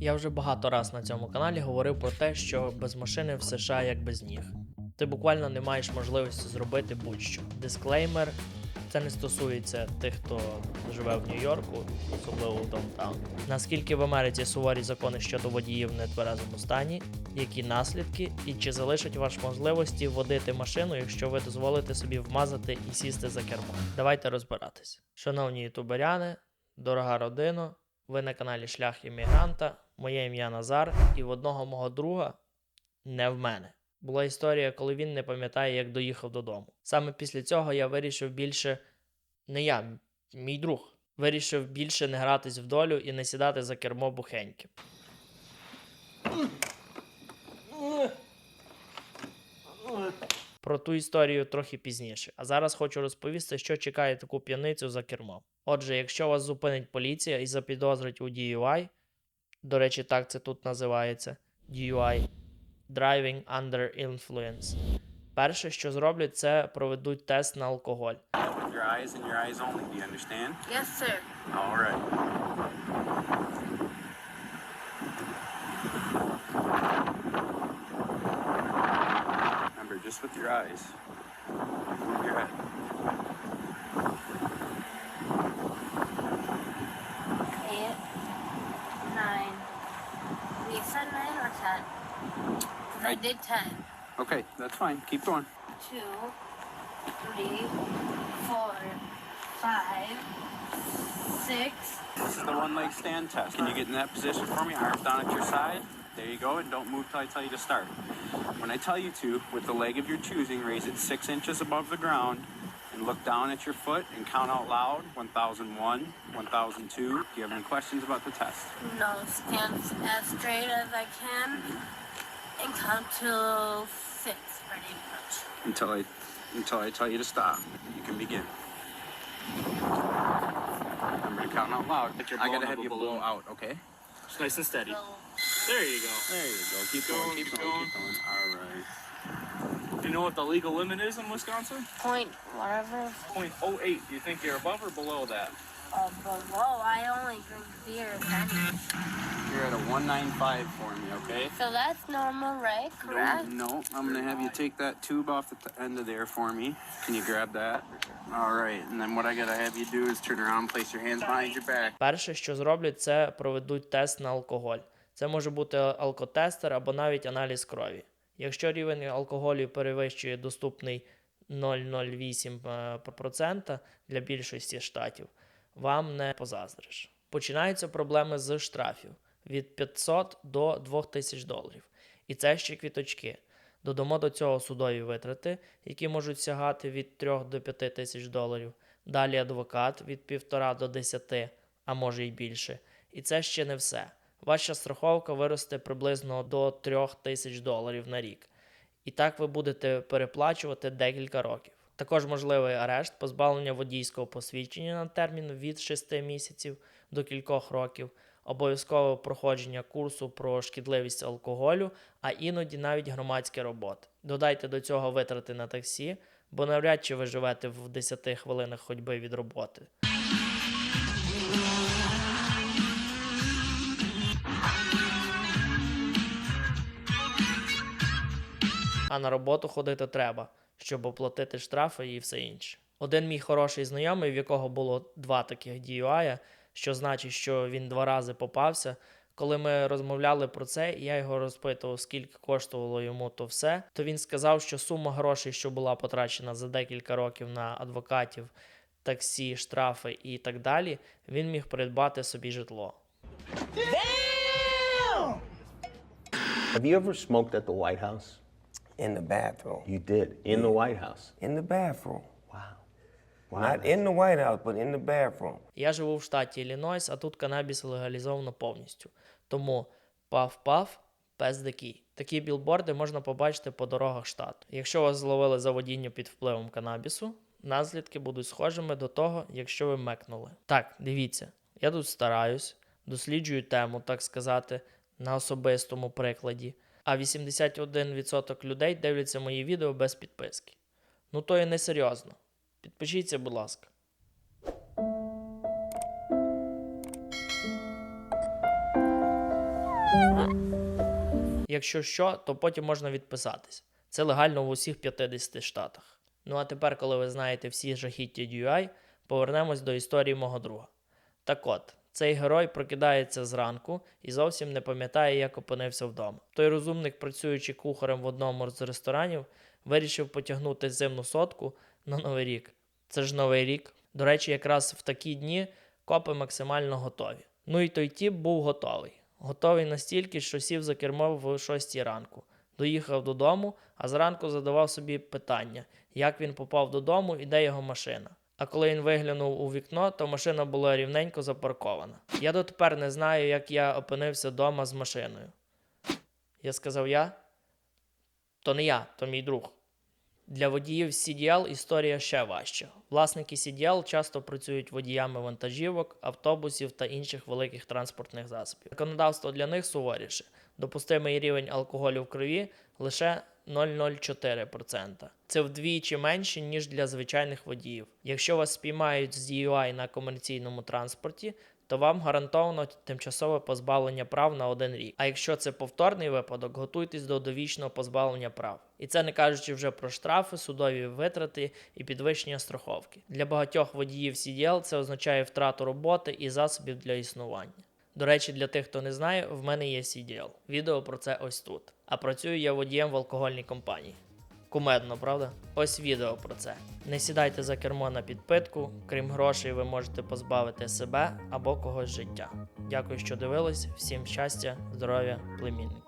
Я вже багато раз на цьому каналі говорив про те, що без машини в США як без ніг. Ти буквально не маєш можливості зробити будь-що. Дисклеймер. Це не стосується тих, хто живе в Нью-Йорку, особливо в Даунтаун. Наскільки в Америці суворі закони щодо водіїв в нетверезому стані, які наслідки, і чи залишать вас можливості водити машину, якщо ви дозволите собі вмазати і сісти за кермо? Давайте розбиратись. Шановні ютуберяни, дорога родина, ви на каналі Шлях іммігранта. Моє ім'я Назар, і в одного мого друга не в мене. Була історія, коли він не пам'ятає, як доїхав додому. Саме після цього я вирішив більше не я, мій друг. Вирішив більше не гратись в долю і не сідати за кермо бухеньким. Про ту історію трохи пізніше. А зараз хочу розповісти, що чекає таку п'яницю за кермом. Отже, якщо вас зупинить поліція і запідозрить у DUI, до речі, так це тут називається DUI Driving Under Influence. Перше, що зроблять, це проведуть тест на алкоголь. Your eyes and your eyes only. Do you understand? Yes, sir. All right. Just with your eyes. Move your head. Eight, nine. You said nine or ten? 'Cause I I- did ten. Okay, that's fine. Keep going. Two, three, four, five, six. This is the one leg stand test. Can you get in that position for me? Arms down at your side. There you go, and don't move till I tell you to start. When I tell you to, with the leg of your choosing, raise it six inches above the ground and look down at your foot and count out loud 1001, 1002. Do you have any questions about the test? No, stand as straight as I can and count to six, pretty much. Until I until I tell you to stop. You can begin. Remember to count out loud. Like you're I gotta blowing have a you blow balloon. out, okay? It's nice and steady. So, There you go. There you go. Keep Going, going, keep keep going, going. keep going. All right. Do you know what the legal limit is in Wisconsin? point whatever. 0.08. Do you think you're above or below that? Uh, below, I only drink beer, penny. You're at a 195 for me, okay? So that's normal, right? Correct? No, no, I'm gonna have you take that tube off the t- end of there for me. Can you grab that? All right, and then what I gotta have you do is turn around, place your hands behind your back. Перше, що зроблять, це проведуть тест на алкоголь. Це може бути алкотестер або навіть аналіз крові. Якщо рівень алкоголю перевищує доступний 0,08% для більшості штатів, вам не позаздриш. Починаються проблеми з штрафів від 500 до 2000 доларів. І це ще квіточки. Додамо до цього судові витрати, які можуть сягати від 3 до 5 тисяч доларів. Далі адвокат від 1,5 до 10, а може й більше. І це ще не все. Ваша страховка виросте приблизно до 3 тисяч доларів на рік. І так ви будете переплачувати декілька років. Також можливий арешт, позбавлення водійського посвідчення на термін від 6 місяців до кількох років, обов'язкове проходження курсу про шкідливість алкоголю, а іноді навіть громадські роботи. Додайте до цього витрати на таксі, бо навряд чи ви живете в 10 хвилинах ходьби від роботи. А на роботу ходити треба, щоб оплатити штрафи і все інше. Один мій хороший знайомий, в якого було два таких DUI, що значить, що він два рази попався. Коли ми розмовляли про це, і я його розпитував, скільки коштувало йому то все, то він сказав, що сума грошей, що була потрачена за декілька років на адвокатів, таксі, штрафи і так далі, він міг придбати собі житло. Have you ever smoked at the White House? In the bathroom. You did, in the White House. In the bathroom. Wow. Not in the White House, but in the bathroom. Я живу в штаті Іллінойс, а тут канабіс легалізовано повністю. Тому пав-пав, пес дикий. Такі білборди можна побачити по дорогах штату. Якщо вас зловили за водіння під впливом канабісу, наслідки будуть схожими до того, якщо ви мекнули. Так, дивіться, я тут стараюсь, досліджую тему, так сказати, на особистому прикладі. А 81% людей дивляться мої відео без підписки. Ну то і не серйозно. Підпишіться, будь ласка. Якщо що, то потім можна відписатись. Це легально в усіх 50 штатах. Ну а тепер, коли ви знаєте всі жахіття DUI, повернемось до історії мого друга. Так от, цей герой прокидається зранку і зовсім не пам'ятає, як опинився вдома. Той розумник, працюючи кухарем в одному з ресторанів, вирішив потягнути зимну сотку на Новий рік. Це ж Новий рік. До речі, якраз в такі дні копи максимально готові. Ну і той тіп був готовий. Готовий настільки, що сів за кермо в 6 ранку. Доїхав додому, а зранку задавав собі питання, як він попав додому і де його машина. А коли він виглянув у вікно, то машина була рівненько запаркована. Я дотепер не знаю, як я опинився вдома з машиною. Я сказав я? То не я, то мій друг. Для водіїв CDL історія ще важча. Власники CDL часто працюють водіями вантажівок, автобусів та інших великих транспортних засобів. Законодавство для них суворіше. Допустимий рівень алкоголю в крові лише 0,04%. Це вдвічі менше, ніж для звичайних водіїв. Якщо вас спіймають з DUI на комерційному транспорті, то вам гарантовано тимчасове позбавлення прав на один рік. А якщо це повторний випадок, готуйтесь до довічного позбавлення прав. І це не кажучи вже про штрафи, судові витрати і підвищення страховки. Для багатьох водіїв CDL це означає втрату роботи і засобів для існування. До речі, для тих, хто не знає, в мене є CDL. Відео про це ось тут. А працюю я водієм в алкогольній компанії. Кумедно, правда? Ось відео про це. Не сідайте за кермо на підпитку, крім грошей, ви можете позбавити себе або когось життя. Дякую, що дивились. Всім щастя, здоров'я, племінник.